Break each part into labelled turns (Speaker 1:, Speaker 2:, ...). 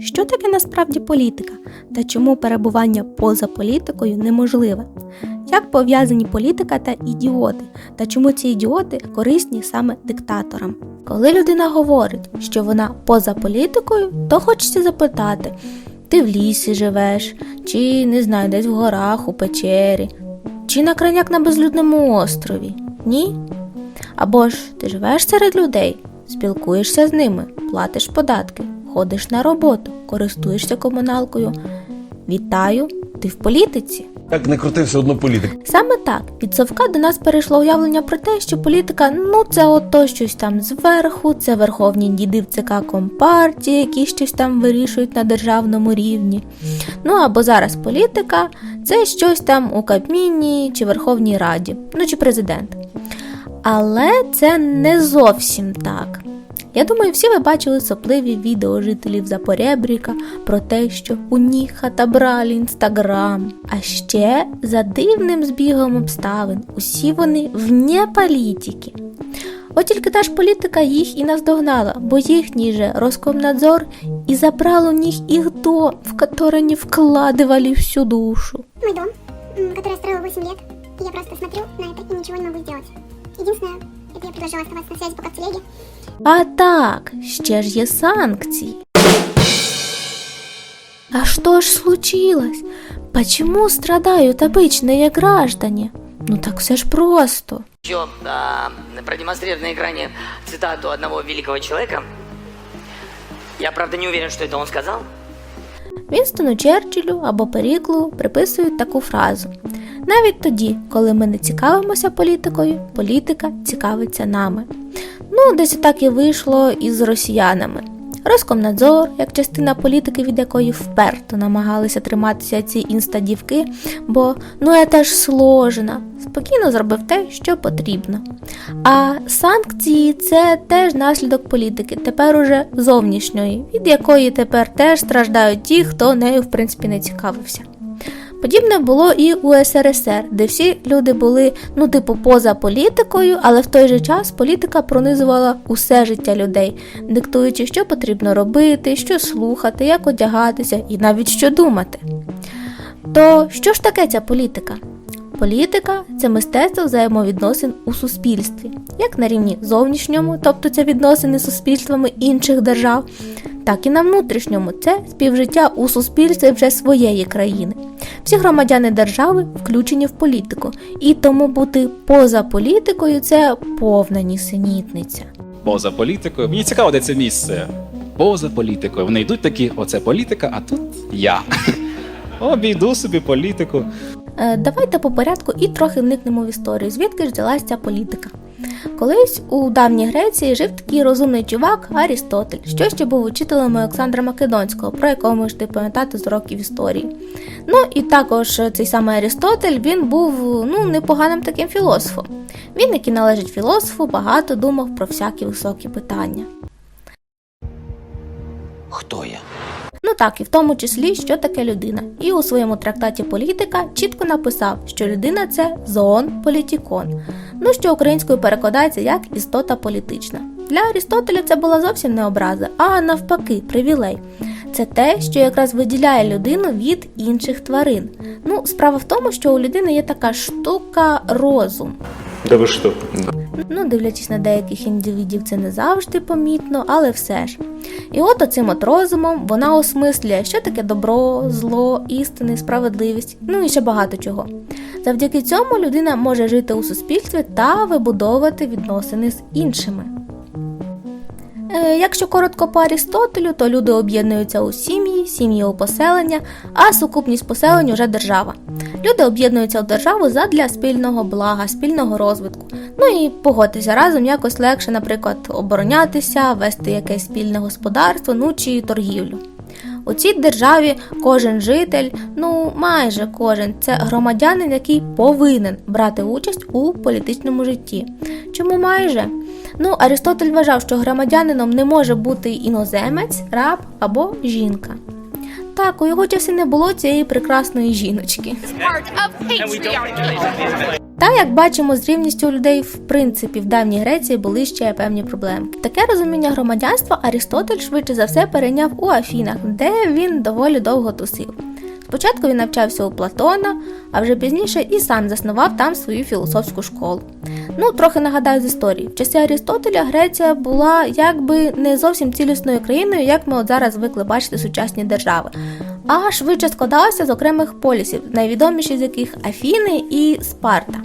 Speaker 1: що таке насправді політика та чому перебування поза політикою неможливе. Як пов'язані політика та ідіоти, та чому ці ідіоти корисні саме диктаторам? Коли людина говорить, що вона поза політикою, то хочеться запитати: ти в лісі живеш, чи не знаю, десь в горах, у печері, чи на крайняк на безлюдному острові? Ні? Або ж ти живеш серед людей, спілкуєшся з ними, платиш податки, ходиш на роботу, користуєшся комуналкою. Вітаю, ти в політиці.
Speaker 2: Як не крути, все одно політик.
Speaker 1: Саме так від совка до нас перейшло уявлення про те, що політика ну це ото щось там зверху, це верховні діди в ЦК Компартії, які щось там вирішують на державному рівні. Ну або зараз політика це щось там у Кабміні чи Верховній Раді, ну чи президент. Але це не зовсім так. Я думаю, всі ви бачили сопливі відео жителів Запорєбріка про те, що у них отобрали інстаграм. А ще за дивним збігом обставин усі вони вне політики. От тільки та ж політика їх і наздогнала, бо їхній же Роскомнадзор і забрал у них их дом, в который они вкладывали всю душу.
Speaker 3: Мой дом, м, который я строила 8 лет. И я просто смотрю на это и ничего не могу сделать. Единственное, это я предложила оставаться на связи пока в телеге.
Speaker 1: А так, ще ж є санкції. А что ж случилось? Почему страдают обычные граждане? Ну так все ж просто.
Speaker 4: Еще а, продемонстрировать на экране цитату одного великого человека. Я, правда, не уверен, что это он сказал.
Speaker 1: Вінстону Черчиллю або Періклу приписують таку фразу: навіть тоді, коли ми не цікавимося політикою, політика цікавиться нами. Ну, десь так і вийшло із росіянами. Роскомнадзор, як частина політики, від якої вперто намагалися триматися ці інстадівки, бо ну я теж сложена, спокійно зробив те, що потрібно. А санкції це теж наслідок політики, тепер уже зовнішньої, від якої тепер теж страждають ті, хто нею в принципі не цікавився. Подібне було і у СРСР, де всі люди були, ну, типу, поза політикою, але в той же час політика пронизувала усе життя людей, диктуючи, що потрібно робити, що слухати, як одягатися і навіть що думати. То що ж таке ця політика? Політика це мистецтво взаємовідносин у суспільстві, як на рівні зовнішньому, тобто це відносини з суспільствами інших держав, так і на внутрішньому це співжиття у суспільстві вже своєї країни. Всі громадяни держави включені в політику, і тому бути поза політикою це повна нісенітниця.
Speaker 5: поза політикою. Мені цікаво, де це місце. Поза політикою. Вони йдуть такі, оце політика, а тут я. Обійду собі політику.
Speaker 1: Е, Давайте по порядку і трохи вникнемо в історію, звідки ж взялась ця політика. Колись у давній Греції жив такий розумний чувак Арістотель, що ще був учителем Олександра Македонського, про якого можете пам'ятати з років історії. Ну і також цей самий Арістотель він був ну, непоганим таким філософом. Він, який належить філософу, багато думав про всякі високі питання.
Speaker 4: Кто я?
Speaker 1: Ну так, і в тому числі, що таке людина. І у своєму трактаті політика чітко написав, що людина це зоон політікон. Ну що українською перекладається як істота політична. Для Арістотеля це була зовсім не образа, а навпаки, привілей. Це те, що якраз виділяє людину від інших тварин. Ну, справа в тому, що у людини є така штука розум.
Speaker 6: Да ви что?
Speaker 1: Ну, дивлячись на деяких індивідів, це не завжди помітно, але все ж. І от оцим от розумом вона осмислює, що таке добро, зло, істини, справедливість, ну і ще багато чого. Завдяки цьому людина може жити у суспільстві та вибудовувати відносини з іншими. Е, Якщо коротко по Арістотелю, то люди об'єднуються у сім'ї, сім'ї у поселення, а сукупність поселень уже держава. Люди об'єднуються в державу задля спільного блага, спільного розвитку. Ну і погодьтеся разом якось легше, наприклад, оборонятися, вести якесь спільне господарство, ну чи торгівлю. У цій державі кожен житель, ну майже кожен, це громадянин, який повинен брати участь у політичному житті. Чому майже? Ну, Аристотель вважав, що громадянином не може бути іноземець, раб або жінка. Так, у його часи не було цієї прекрасної жіночки. Та як бачимо, з рівністю людей в принципі в давній Греції були ще певні проблеми. Таке розуміння громадянства Арістотель швидше за все перейняв у Афінах, де він доволі довго тусив. Спочатку він навчався у Платона, а вже пізніше і сам заснував там свою філософську школу. Ну, трохи нагадаю з історії. В часи Арістотеля Греція була якби не зовсім цілісною країною, як ми от зараз звикли бачити сучасні держави, а швидше складалася з окремих полісів, найвідоміші з яких Афіни і Спарта.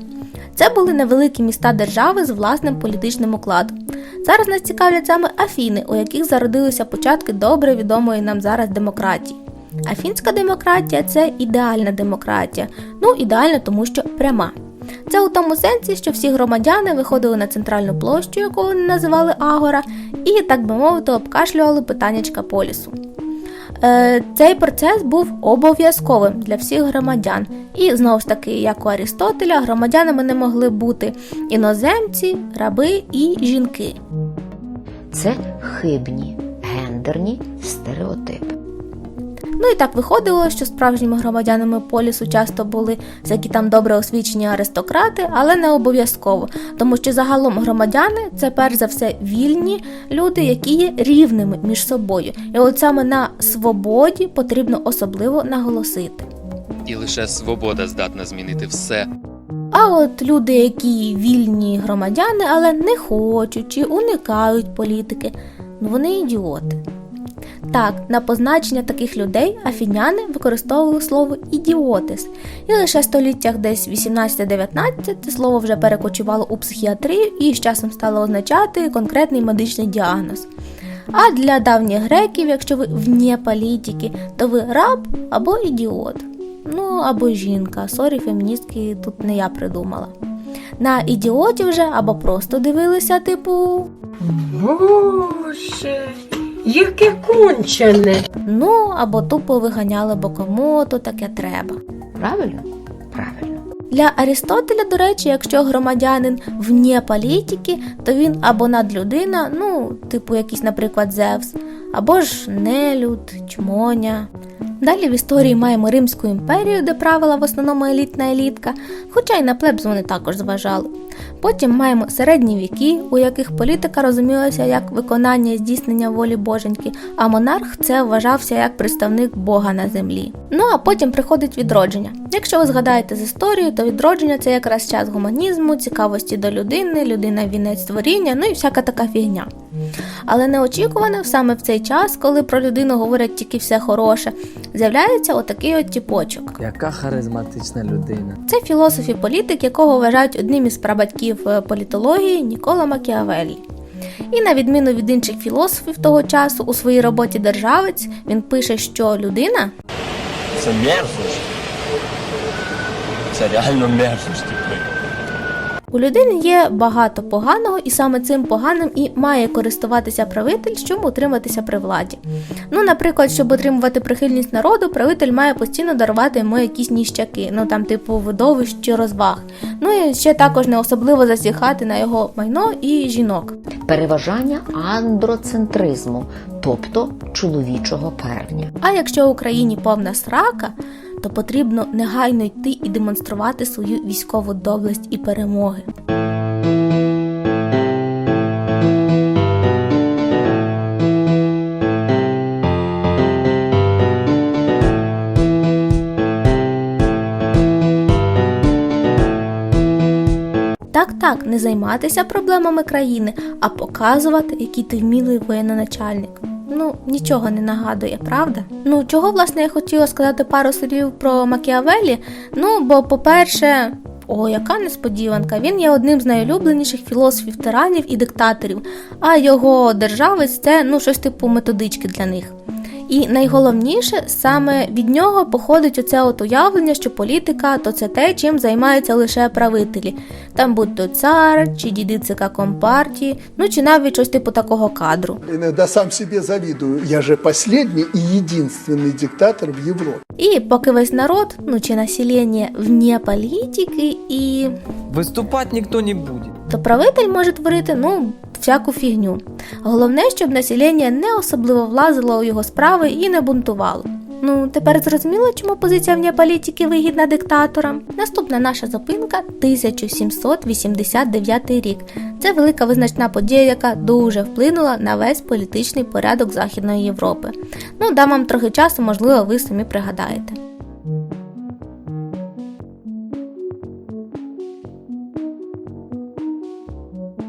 Speaker 1: Це були невеликі міста держави з власним політичним укладом. Зараз нас цікавлять саме Афіни, у яких зародилися початки добре відомої нам зараз демократії. Афінська демократія це ідеальна демократія. Ну, ідеальна, тому що пряма. Це у тому сенсі, що всі громадяни виходили на центральну площу, яку вони називали Агора, і, так би мовити, обкашлювали питаннячка полісу. Е, цей процес був обов'язковим для всіх громадян. І знову ж таки, як у Арістотеля, громадянами не могли бути іноземці, раби і жінки.
Speaker 6: Це хибні гендерні стереотипи.
Speaker 1: Ну і так виходило, що справжніми громадянами полісу часто були всякі там добре освічені аристократи, але не обов'язково, тому що загалом громадяни це перш за все вільні люди, які є рівними між собою. І от саме на свободі потрібно особливо наголосити.
Speaker 7: І лише свобода здатна змінити все.
Speaker 1: А от люди, які вільні громадяни, але не хочуть чи уникають політики, ну вони ідіоти. Так, на позначення таких людей афіняни використовували слово ідіотис, і лише в століттях десь 18-19 це слово вже перекочувало у психіатрію і з часом стало означати конкретний медичний діагноз. А для давніх греків, якщо ви вне політики, то ви раб або ідіот. Ну або жінка. Сорі, феміністки тут не я придумала. На ідіотів вже або просто дивилися, типу,
Speaker 8: Боже, яке кончене.
Speaker 1: ну або тупо виганяли, бо кому то таке треба.
Speaker 6: Правильно? Правильно.
Speaker 1: Для Арістотеля, до речі, якщо громадянин вне політики, то він або надлюдина, ну, типу якийсь, наприклад, Зевс, або ж нелюд, чмоня. Далі в історії маємо Римську імперію, де правила в основному елітна елітка, хоча й на плебс вони також зважали. Потім маємо середні віки, у яких політика розумілася як виконання і здійснення волі боженьки, а монарх це вважався як представник Бога на землі. Ну а потім приходить відродження. Якщо ви згадаєте з історії, то відродження це якраз час гуманізму, цікавості до людини, людина вінець творіння, ну і всяка така фігня. Але неочікувано саме в цей час, коли про людину говорять тільки все хороше, з'являється отакий от тіпочок.
Speaker 9: Яка харизматична людина.
Speaker 1: Це філософ і політик, якого вважають одним із прабатьків е, політології Нікола Макіавеллі. І на відміну від інших філософів того часу, у своїй роботі Державець він пише, що людина
Speaker 2: Це мерзость. Це реально мерзость.
Speaker 1: У людини є багато поганого, і саме цим поганим і має користуватися правитель, щоб утриматися при владі. Ну, наприклад, щоб отримувати прихильність народу, правитель має постійно дарувати йому якісь ніщаки, ну там типу видовищ чи розваг. Ну і ще також не особливо засіхати на його майно і жінок.
Speaker 6: Переважання андроцентризму, тобто чоловічого певня.
Speaker 1: А якщо в Україні повна срака, то потрібно негайно йти і демонструвати свою військову доблесть і перемоги. Так, так, не займатися проблемами країни, а показувати, який ти вмілий воєноначальник. Ну, нічого не нагадує, правда? Ну, чого, власне, я хотіла сказати пару слів про Макіавелі? Ну, бо, по-перше, о, яка несподіванка, він є одним з найулюбленіших філософів тиранів і диктаторів, а його державець це ну, щось типу методички для них. І найголовніше, саме від нього походить оце от уявлення, що політика то це те, чим займаються лише правителі. Там будь то цар, чи діди ЦК Компартії, ну чи навіть щось типу такого кадру.
Speaker 10: Иногда сам себе завидую. Я же последний и единственный диктатор в Европе.
Speaker 1: І поки весь народ, ну чи населення вне політики, і
Speaker 9: Виступати ніхто не буде.
Speaker 1: то правитель може творити ну всяку фігню. Головне, щоб населення не особливо влазило у його справи і не бунтувало. Ну, тепер зрозуміло, чому позиція вне політики вигідна диктаторам. Наступна наша зупинка 1789 рік. Це велика визначна подія, яка дуже вплинула на весь політичний порядок Західної Європи. Ну, дам вам трохи часу, можливо, ви самі пригадаєте.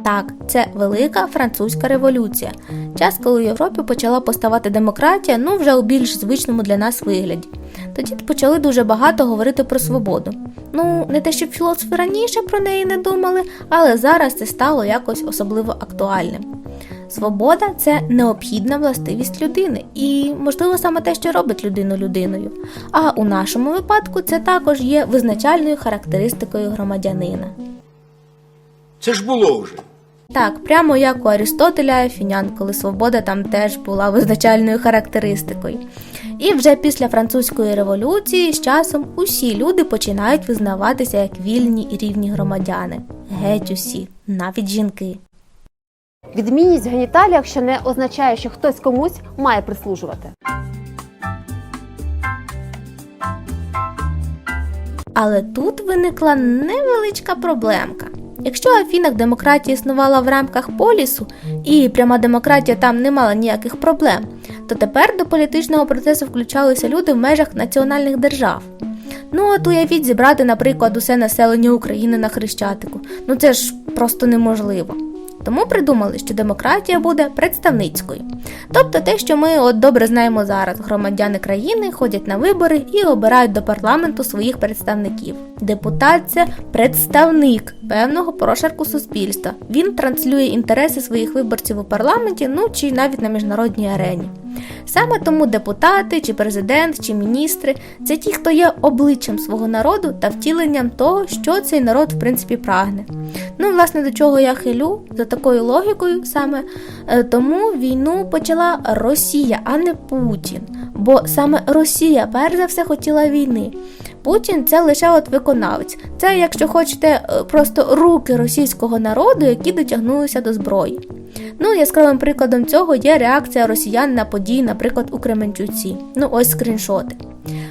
Speaker 1: Так, це велика французька революція. Час, коли в Європі почала поставати демократія, ну вже у більш звичному для нас вигляді. Тоді почали дуже багато говорити про свободу. Ну, не те, щоб філософи раніше про неї не думали, але зараз це стало якось особливо актуальним. Свобода це необхідна властивість людини, і, можливо, саме те, що робить людину людиною. А у нашому випадку це також є визначальною характеристикою громадянина.
Speaker 2: Це ж було вже.
Speaker 1: Так, прямо як у Арістотеля Афінян, коли свобода там теж була визначальною характеристикою. І вже після французької революції з часом усі люди починають визнаватися як вільні і рівні громадяни. Геть усі, навіть жінки.
Speaker 11: Відмінність в геніталіях ще не означає, що хтось комусь має прислужувати.
Speaker 1: Але тут виникла невеличка проблемка. Якщо Афінах демократія існувала в рамках полісу, і пряма демократія там не мала ніяких проблем, то тепер до політичного процесу включалися люди в межах національних держав. Ну от уявіть зібрати, наприклад, усе населення України на Хрещатику. Ну це ж просто неможливо. Тому придумали, що демократія буде представницькою. Тобто те, що ми от добре знаємо зараз, громадяни країни ходять на вибори і обирають до парламенту своїх представників. Депутат це представник певного прошарку суспільства. Він транслює інтереси своїх виборців у парламенті, ну чи навіть на міжнародній арені. Саме тому депутати, чи президент, чи міністри це ті, хто є обличчям свого народу та втіленням того, що цей народ в принципі прагне. Ну, власне, до чого я хилю за такою логікою, саме е, тому війну почала Росія, а не Путін. Бо саме Росія перш за все хотіла війни. Путін це лише от виконавець. Це, якщо хочете, е, просто руки російського народу, які дотягнулися до зброї. Ну, яскравим прикладом цього є реакція росіян на події, наприклад, у Кременчуці. Ну, ось скріншоти.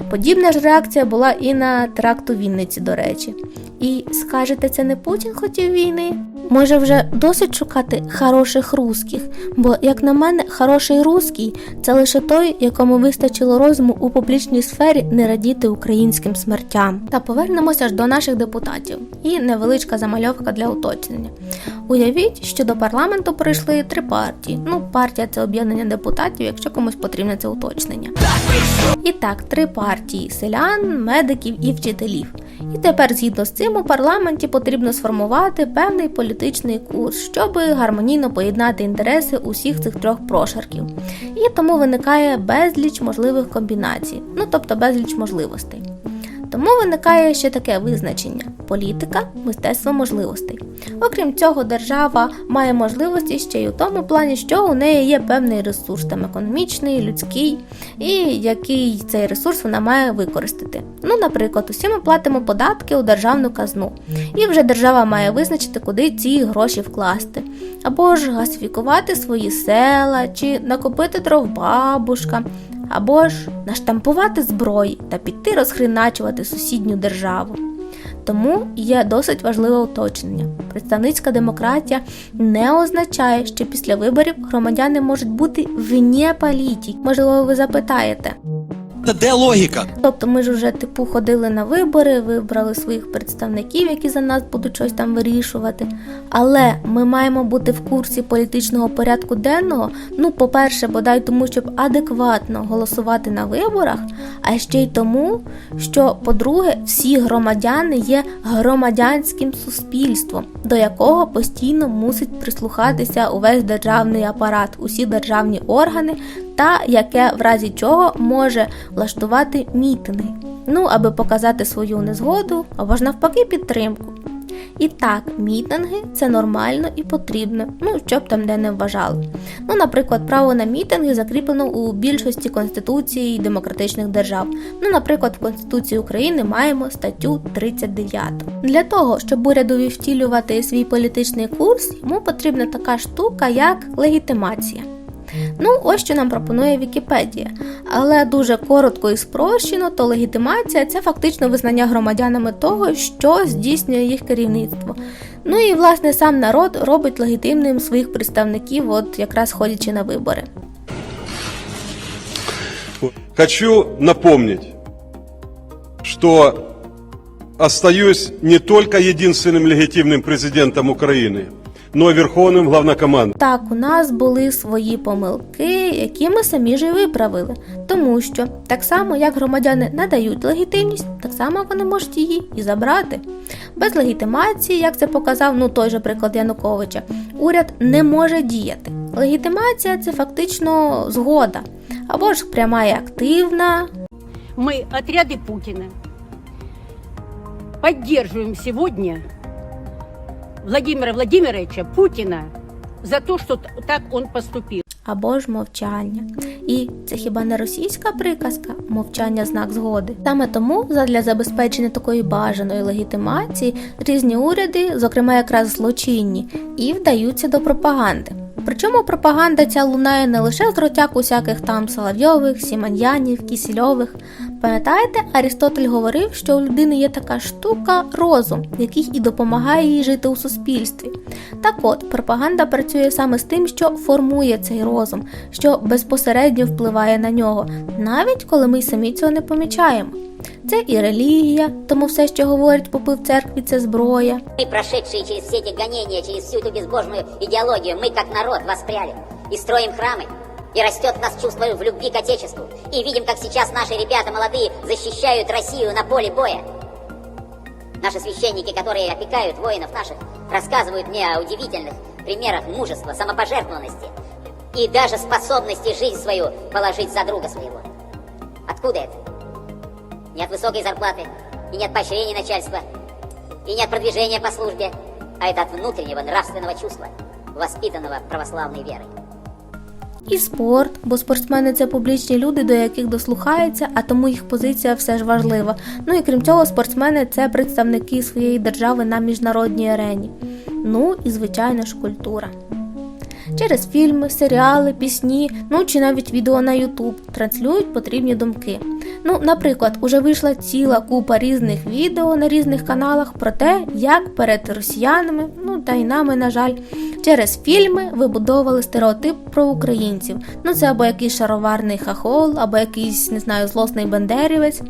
Speaker 1: Подібна ж реакція була і на теракт Вінниці, до речі. І скажете, це не Путін хотів війни? Може, вже досить шукати хороших русських, бо, як на мене, хороший русський це лише той, якому вистачило розуму у публічній сфері не радіти українським смертям. Та повернемося ж до наших депутатів. І невеличка замальовка для уточнення. Уявіть, що до парламенту прийшли три партії. Ну, партія це об'єднання депутатів, якщо комусь потрібне це уточнення. І так, три партії селян, медиків і вчителів. І тепер, згідно з цим, у парламенті потрібно сформувати певний політичний курс, щоб гармонійно поєднати інтереси усіх цих трьох прошарків. І тому виникає безліч можливих комбінацій, ну тобто безліч можливостей. Тому виникає ще таке визначення: політика мистецтво можливостей. Окрім цього, держава має можливості ще й у тому плані, що у неї є певний ресурс, там економічний, людський, і який цей ресурс вона має використати. Ну, наприклад, усі ми платимо податки у державну казну, і вже держава має визначити, куди ці гроші вкласти, або ж гасифікувати свої села, чи накопити дров бабушка, або ж наштампувати зброї та піти розхреначувати сусідню державу. Тому є досить важливе уточнення. Представницька демократія не означає, що після виборів громадяни можуть бути вне політики. Можливо, ви запитаєте.
Speaker 2: Та де логіка?
Speaker 1: Тобто ми ж вже типу ходили на вибори, вибрали своїх представників, які за нас будуть щось там вирішувати. Але ми маємо бути в курсі політичного порядку денного. Ну, по-перше, бодай тому, щоб адекватно голосувати на виборах, а ще й тому, що, по-друге, всі громадяни є громадянським суспільством, до якого постійно мусить прислухатися увесь державний апарат, усі державні органи, та яке в разі чого може влаштувати мітинги, ну аби показати свою незгоду або ж навпаки підтримку. І так, мітинги це нормально і потрібно, ну щоб там де не вважали. Ну, наприклад, право на мітинги закріплено у більшості конституцій демократичних держав. Ну, наприклад, в Конституції України маємо статтю 39. Для того, щоб урядові втілювати свій політичний курс, йому потрібна така штука, як легітимація. Ну, ось що нам пропонує Вікіпедія. Але дуже коротко і спрощено, то легітимація це фактично визнання громадянами того, що здійснює їх керівництво. Ну і власне сам народ робить легітимним своїх представників, от якраз ходячи на вибори.
Speaker 12: Хочу напомнить, что остаюсь не только единственным легитимным президентом Украины, но и верховным главнокомандующим.
Speaker 1: Так, у нас були свої помилки, які ми самі ж і виправили. Тому що так само, як громадяни надають легітимність, так само вони можуть її і забрати. Без легітимації, як це показав ну той же приклад Януковича, уряд не може діяти. Легітимація це фактично згода, або ж пряма і активна,
Speaker 8: Мы, отряды Путина, поддерживаем сегодня Владимира Владимировича Путина за то, что т- так он поступил.
Speaker 1: або ж мовчання. І це хіба не російська приказка мовчання знак згоди. Саме тому, задля забезпечення такої бажаної легітимації, різні уряди, зокрема якраз злочинні, і вдаються до пропаганди. Причому пропаганда ця лунає не лише з ротяк усяких там Соловйових, Сіманьянів, Кісільових. Пам'ятаєте, Арістотель говорив, що у людини є така штука розум, який і допомагає їй жити у суспільстві. Так от, пропаганда працює саме з тим, що формує цей розум, що безпосередньо впливає на нього, навіть коли ми й самі цього не помічаємо. Це і релігія, тому все, що говорять попи в церкві, це зброя.
Speaker 3: Мы, прошедшие через все эти гонения, через всю эту безбожную идеологию, мы как народ воспряли и строим храмы. И растет нас чувство в любви к Отечеству. И видим, как сейчас наши ребята молодые защищают Россию на поле боя. Наши священники, которые опекают воинов наших, рассказывают мне о удивительных примерах мужества, самопожертвованности и даже способности жизнь свою положить за друга своего. Откуда это? Не от высокой зарплаты, и не от поощрения начальства, и не от продвижения по службе, а это от внутреннего нравственного чувства, воспитанного православной верой.
Speaker 1: І спорт, бо спортсмени це публічні люди, до яких дослухаються, а тому їх позиція все ж важлива. Ну і крім цього, спортсмени це представники своєї держави на міжнародній арені. Ну і звичайно ж культура. Через фільми, серіали, пісні, ну чи навіть відео на YouTube транслюють потрібні думки. Ну, наприклад, уже вийшла ціла купа різних відео на різних каналах про те, як перед росіянами, ну та й нами, на жаль, через фільми вибудовували стереотип про українців. Ну, це або якийсь шароварний хахол, або якийсь, не знаю, злосний бандерівець.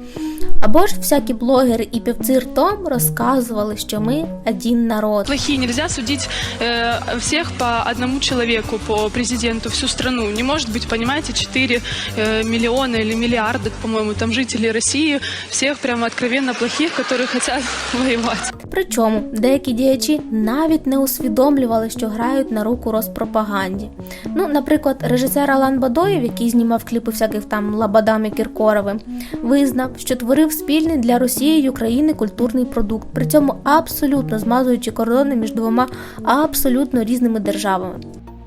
Speaker 1: Або ж всякі блогери і певці ртом розказували, що ми один народ.
Speaker 13: Плохие нельзя судить э, всех по одному человеку, по президенту, всю страну. Не может быть, понимаете, 4 э, миллиона или миллиарда, по-моему, там жителей России, всех прямо откровенно плохих, которые хотят воевать.
Speaker 1: Причому деякі діячі навіть не усвідомлювали, що грають на руку розпропаганді. Ну, наприклад, режисер Алан Бадоєв, який знімав кліпи всяких там Лабадам і Кіркоровим, визнав, що творив спільний для Росії і України культурний продукт, при цьому абсолютно змазуючи кордони між двома абсолютно різними державами.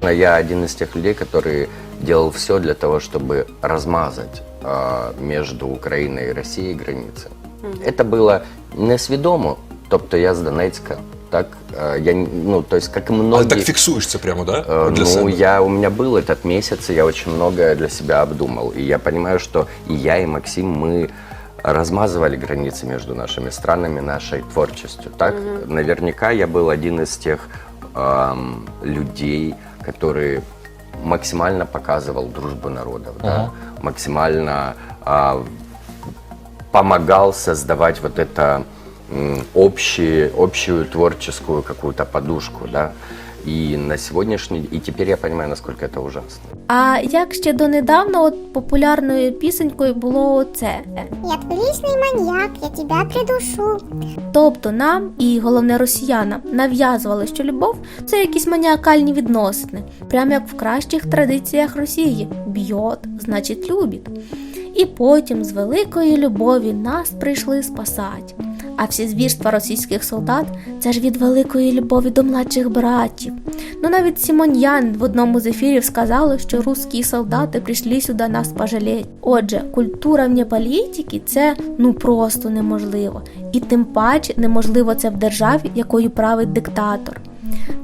Speaker 14: Я один из тех людей, который делал все для того, чтобы размазать э, между Украиной и Россией границы. Это было несвідомо, тобто я з Донецька, так э, я ну то есть как и многие.
Speaker 2: Але так фіксуєш це прямо, да?
Speaker 14: Э,
Speaker 2: Для
Speaker 14: ну,
Speaker 2: себе.
Speaker 14: я, у меня был этот месяц, и я очень многое для себя обдумал. И я понимаю, что и я, и Максим, мы размазывали границы между нашими странами, нашей творчестью. Так, наверняка я был один из тех эм, людей, который максимально показывал дружбу народов, да, максимально а, помогал создавать вот это общие, общую творческую какую-то подушку, да. И на сегодняшний и теперь я понимаю, насколько это ужасно.
Speaker 1: А як ще донедавна от популярною пісенькою було оце.
Speaker 3: Я личный маньяк, я тебя придушу.
Speaker 1: Тобто нам і головне росіянам нав'язували, що любов це якісь маніакальні відносини, прямо як в кращих традиціях Росії. Б'єт, значить любить. І потім з великої любові нас прийшли спасати. А всі звірства російських солдат це ж від великої любові до младших братів. Ну навіть Сімоньян в одному з ефірів сказали, що русські солдати прийшли сюди нас пожалеть. Отже, культура вне політики це ну просто неможливо. І тим паче неможливо це в державі, якою править диктатор.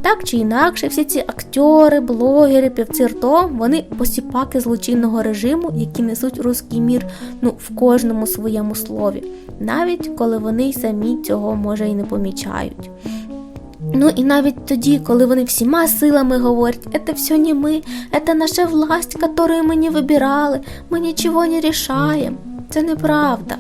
Speaker 1: Так чи інакше, всі ці актори, блогери, півці ртом, вони посіпаки злочинного режиму, які несуть руський мір ну, в кожному своєму слові, навіть коли вони й самі цього може і не помічають. Ну і навіть тоді, коли вони всіма силами говорять, это все не ми, это наша власть, которую ми не вибирали, ми нічого не рішаємо. Це неправда.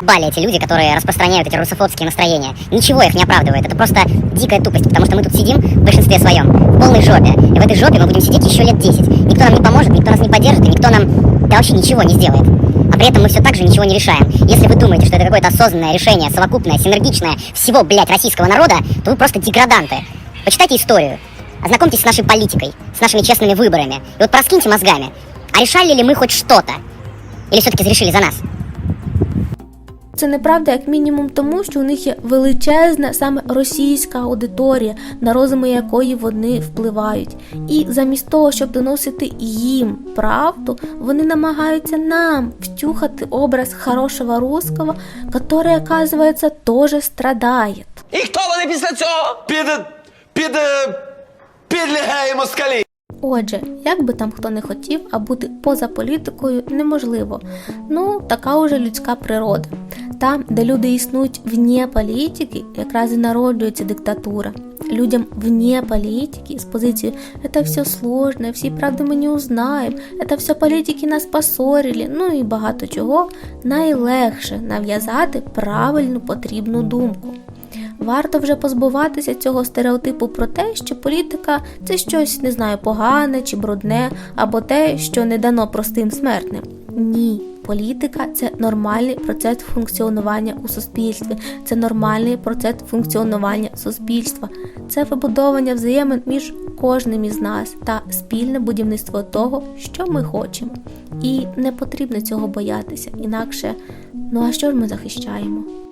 Speaker 15: Заебали эти люди, которые распространяют эти русофобские настроения. Ничего их не оправдывает. Это просто дикая тупость, потому что мы тут сидим в большинстве своем, в полной жопе. И в этой жопе мы будем сидеть еще лет 10. Никто нам не поможет, никто нас не поддержит, и никто нам да вообще ничего не сделает. А при этом мы все так же ничего не решаем. Если вы думаете, что это какое-то осознанное решение, совокупное, синергичное всего, блядь, российского народа, то вы просто деграданты. Почитайте историю. Ознакомьтесь с нашей политикой, с нашими честными выборами. И вот проскиньте мозгами. А решали ли мы хоть что-то? Или все-таки решили за нас?
Speaker 1: Це неправда, як мінімум, тому що у них є величезна саме російська аудиторія, на розуми якої вони впливають. І замість того, щоб доносити їм правду, вони намагаються нам втюхати образ хорошого русского, який, оказується, теж страдає.
Speaker 2: І хто вони після цього? Під. під. підлягає москалі.
Speaker 1: Отже, як би там хто не хотів, а бути поза політикою неможливо. Ну, така уже людська природа. Там, де люди існують вне політики, якраз і народжується диктатура. Людям вне політики з позиції «это все сложно, всі правди ми не узнаємо, это все політики нас поссорили, ну і багато чого, найлегше нав'язати правильну потрібну думку. Варто вже позбуватися цього стереотипу про те, що політика це щось не знаю, погане чи брудне, або те, що не дано простим смертним. Ні, політика це нормальний процес функціонування у суспільстві, це нормальний процес функціонування суспільства, це вибудовування взаємин між кожним із нас та спільне будівництво того, що ми хочемо. І не потрібно цього боятися, інакше, ну а що ж ми захищаємо?